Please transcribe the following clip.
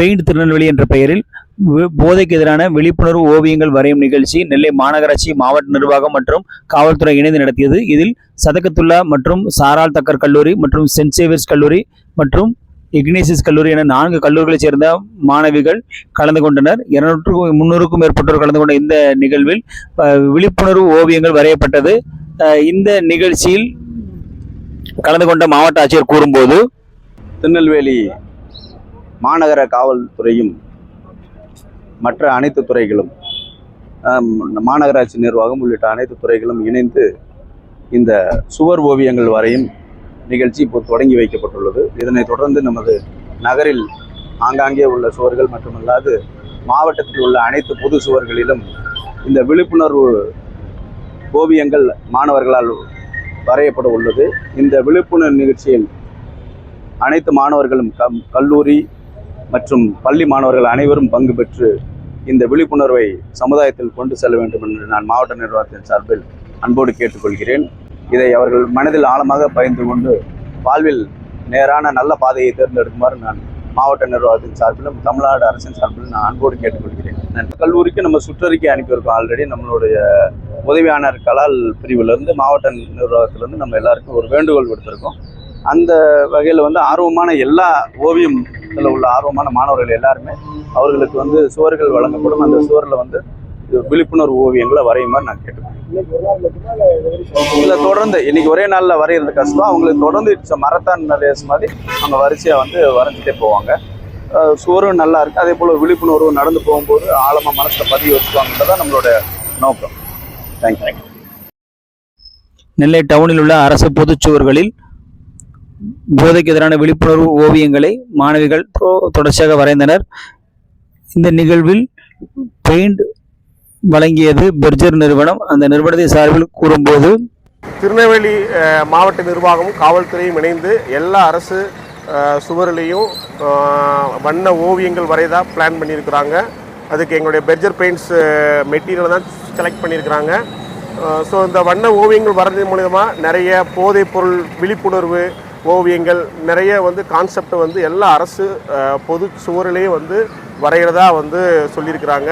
Paint Tirunelveli என்ற பெயரில் போதைக்கு எதிரான விழிப்புணர்வு ஓவியங்கள் வரையும் நிகழ்ச்சி நெல்லை மாநகராட்சி மாவட்ட நிர்வாகம் மற்றும் காவல்துறை இணைந்து நடத்தியது. இதில் சதகத்துல்லா மற்றும் சாரால் தக்கர் கல்லூரி மற்றும் சென்ட் சேவியர்ஸ் கல்லூரி மற்றும் இக்னேசிஸ் கல்லூரி என நான்கு கல்லூரிகளைச் சேர்ந்த மாணவிகள் கலந்து கொண்டனர். இருநூற்றுக்கும் முன்னூறுக்கும் மேற்பட்டோர் கலந்து கொண்ட இந்த நிகழ்வில் விழிப்புணர்வு ஓவியங்கள் வரையப்பட்டது. இந்த நிகழ்ச்சியில் கலந்து கொண்ட மாவட்ட ஆட்சியர் கூறும்போது திருநெல்வேலி மாநகர காவல்துறையும் மற்ற அனைத்து துறைகளும் மாநகராட்சி நிர்வாகம் உள்ளிட்ட அனைத்து துறைகளும் இணைந்து இந்த சுவர் ஓவியங்கள் வரையும் நிகழ்ச்சி இப்போ தொடங்கி வைக்கப்பட்டுள்ளது. இதனைத் தொடர்ந்து நமது நகரில் ஆங்காங்கே உள்ள சுவர்கள் மட்டுமல்லாது மாவட்டத்தில் உள்ள அனைத்து பொது சுவர்களிலும் இந்த விழிப்புணர்வு ஓவியங்கள் மாணவர்களால் வரையப்பட உள்ளது. இந்த விழிப்புணர்வு நிகழ்ச்சியில் அனைத்து மாணவர்களும் கம் கல்லூரி மற்றும் பள்ளி மாணவர்கள் அனைவரும் பங்கு பெற்று இந்த விழிப்புணர்வை சமுதாயத்தில் கொண்டு செல்ல வேண்டும் என்று நான் மாவட்ட நிர்வாகத்தின் சார்பில் அன்போடு கேட்டுக்கொள்கிறேன். இதை அவர்கள் மனதில் ஆழமாக பகிர்ந்து கொண்டு வாழ்வில் நேரான நல்ல பாதையை தேர்ந்தெடுக்குமாறு நான் மாவட்ட நிர்வாகத்தின் சார்பிலும் தமிழ்நாடு அரசின் சார்பிலும் நான் அன்போடு கேட்டுக்கொள்கிறேன். கல்லூரிக்கு நம்ம சுற்றறிக்கை அனுப்பியிருக்கோம் ஆல்ரெடி நம்மளுடைய உதவியாளர் கலால் பிரிவிலிருந்து மாவட்ட நிர்வாகத்திலிருந்து நம்ம எல்லாருக்கும் ஒரு வேண்டுகோள் விடுத்திருக்கோம். அந்த வகையில் வந்து ஆர்வமான எல்லா ஓவியம் அதில் உள்ள ஆர்வமான மாணவர்கள் எல்லாருமே அவர்களுக்கு வந்து சுவர்கள் வழங்கப்படும். அந்த சுவரில் வந்து விழிப்புணர்வு ஓவியங்களை வரையுமாறு நான் கேட்டுக்கிறேன். இல்லை தொடர்ந்து இன்னைக்கு ஒரே நாளில் வரைகிறது கஷ்டம். அவங்களுக்கு தொடர்ந்து இட்ஸ் மரத்தான் ரேஸ் மாதிரி அவங்க வரிசையாக வந்து வரைஞ்சிட்டே போவாங்க. சுவரும் நல்லா இருக்கு. அதே போல் விழிப்புணர்வு நடந்து போகும்போது ஆழமாக மனசில் பதிவு வச்சுக்குவாங்கன்றதான் நம்மளோட நோக்கம். தேங்க்யூ நெல்லை டவுனில் உள்ள அரசு பொதுச்சுவர்களில் போதைக்கு எதிரான விழிப்புணர்வு ஓவியங்களை மாணவிகள் தொ- தொடர்ச்சியாக வரைந்தனர். இந்த நிகழ்வில் பெயிண்ட் வழங்கியது பெர்ஜர் நிறுவனம். அந்த நிறுவனத்தை சார்பில் கூறும்போது திருநெல்வேலி மாவட்ட நிர்வாகமும் காவல்துறையும் இணைந்து எல்லா அரசு அஹ், சுவரிலையும் வண்ண ஓவியங்கள் வரைதா பிளான் பண்ணியிருக்கிறாங்க. அதுக்கு எங்களுடைய பெர்ஜர் பெயிண்ட்ஸ் மெட்டீரியல் தான் செலக்ட் பண்ணியிருக்கிறாங்க. ஸோ இந்த வண்ண ஓவியங்கள் வரைஞ்சது மூலிமா நிறைய போதைப் பொருள் விழிப்புணர்வு ஓவியங்கள் நிறைய வந்து கான்செப்ட் வந்து எல்லா அரசு பொது சுவரிலையும் வந்து வரைகிறதா வந்து சொல்லியிருக்கிறாங்க.